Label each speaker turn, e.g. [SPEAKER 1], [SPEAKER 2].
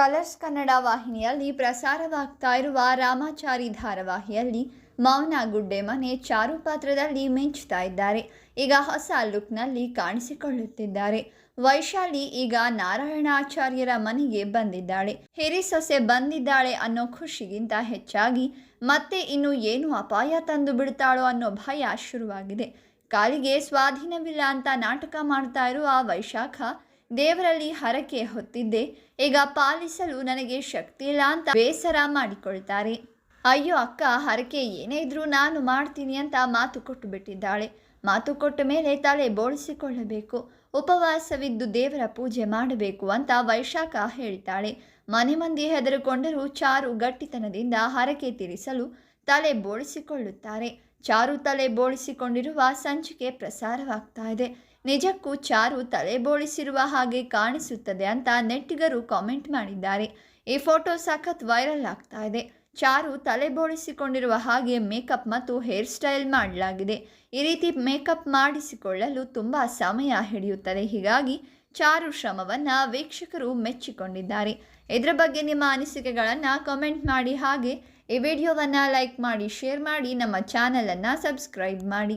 [SPEAKER 1] Colours Kannada ವಾಹಿನಿಯಲ್ಲಿ ಪ್ರಸಾರವಾಗ್ತಾ ಇರುವ ರಾಮಾಚಾರಿ ಧಾರಾವಾಹಿಯಲ್ಲಿ ಮೌನ ಗುಡ್ಡೆ ಮನೆ ಚಾರು ಪಾತ್ರದಲ್ಲಿ ಮಿಂಚ್ತಾ ಇದ್ದಾರೆ. ಈಗ ಹೊಸ ಲುಕ್ನಲ್ಲಿ ಕಾಣಿಸಿಕೊಳ್ಳುತ್ತಿದ್ದಾರೆ. ವೈಶಾಲಿ ಈಗ ನಾರಾಯಣಾಚಾರ್ಯರ ಮನೆಗೆ ಬಂದಿದ್ದಾಳೆ. ಹಿರಿ ಸೊಸೆ ಬಂದಿದ್ದಾಳೆ ಅನ್ನೋ ಖುಷಿಗಿಂತ ಹೆಚ್ಚಾಗಿ ಮತ್ತೆ ಇನ್ನು ಏನು ಅಪಾಯ ತಂದು ಬಿಡ್ತಾಳೋ ಅನ್ನೋ ಭಯ ಶುರುವಾಗಿದೆ. ಕಾಲಿಗೆ ಸ್ವಾಧೀನವಿಲ್ಲ ಅಂತ ನಾಟಕ ಮಾಡ್ತಾ ಇರುವ ವೈಶಾಖ ದೇವರಲ್ಲಿ ಹರಕೆ ಹೊತ್ತಿದ್ದೆ. ಈಗ ಪಾಲಿಸಲು ನನಗೆ ಶಕ್ತಿ ಇಲ್ಲ ಅಂತ ಬೇಸರ ಮಾಡಿಕೊಳ್ತಾರೆ. ಅಯ್ಯೋ ಅಕ್ಕ, ಹರಕೆ ಏನೇ ಇದ್ರೂ ನಾನು ಮಾಡ್ತೀನಿ ಅಂತ ಮಾತು ಕೊಟ್ಟು ಬಿಟ್ಟಿದ್ದಾಳೆ. ಮಾತು ಕೊಟ್ಟ ಮೇಲೆ ತಲೆ ಬೋಳಿಸಿಕೊಳ್ಳಬೇಕು. ಉಪವಾಸವಿದ್ದು ದೇವರ ಪೂಜೆ ಮಾಡಬೇಕು ಅಂತ ವೈಶಾಖ ಹೇಳ್ತಾಳೆ. ಮನೆ ಮಂದಿ ಹೆದರುಕೊಂಡರೂ ಚಾರು ಗಟ್ಟಿತನದಿಂದ ಹರಕೆ ತೀರಿಸಲು ತಲೆ ಬೋಳಿಸಿಕೊಳ್ಳುತ್ತಾರೆ. ಚಾರು ತಲೆ ಬೋಳಿಸಿಕೊಂಡಿರುವ ಸಂಚಿಕೆ ಪ್ರಸಾರವಾಗ್ತಾ ಇದೆ. ನಿಜಕ್ಕೂ ಚಾರು ತಲೆ ಬೋಳಿಸಿರುವ ಹಾಗೆ ಕಾಣಿಸುತ್ತದೆ ಅಂತ ನೆಟ್ಟಿಗರು ಕಾಮೆಂಟ್ ಮಾಡಿದ್ದಾರೆ. ಈ ಫೋಟೋ ಸಖತ್ ವೈರಲ್ ಆಗ್ತಾ ಇದೆ. ಚಾರು ತಲೆ ಬೋಳಿಸಿಕೊಂಡಿರುವ ಹಾಗೆ ಮೇಕಪ್ ಮತ್ತು ಹೇರ್ ಸ್ಟೈಲ್ ಮಾಡಲಾಗಿದೆ. ಈ ರೀತಿ ಮೇಕಪ್ ಮಾಡಿಸಿಕೊಳ್ಳಲು ತುಂಬ ಸಮಯ ಹಿಡಿಯುತ್ತದೆ. ಹೀಗಾಗಿ ಚಾರು ಶ್ರಮವನ್ನು ವೀಕ್ಷಕರು ಮೆಚ್ಚಿಕೊಂಡಿದ್ದಾರೆ. ಇದರ ಬಗ್ಗೆ ನಿಮ್ಮ ಅನಿಸಿಕೆಗಳನ್ನು ಕಮೆಂಟ್ ಮಾಡಿ. ಹಾಗೆ ಈ ವಿಡಿಯೋವನ್ನು ಲೈಕ್ ಮಾಡಿ ಶೇರ್ ಮಾಡಿ, ನಮ್ಮ ಚಾನಲನ್ನು ಸಬ್ಸ್ಕ್ರೈಬ್ ಮಾಡಿ.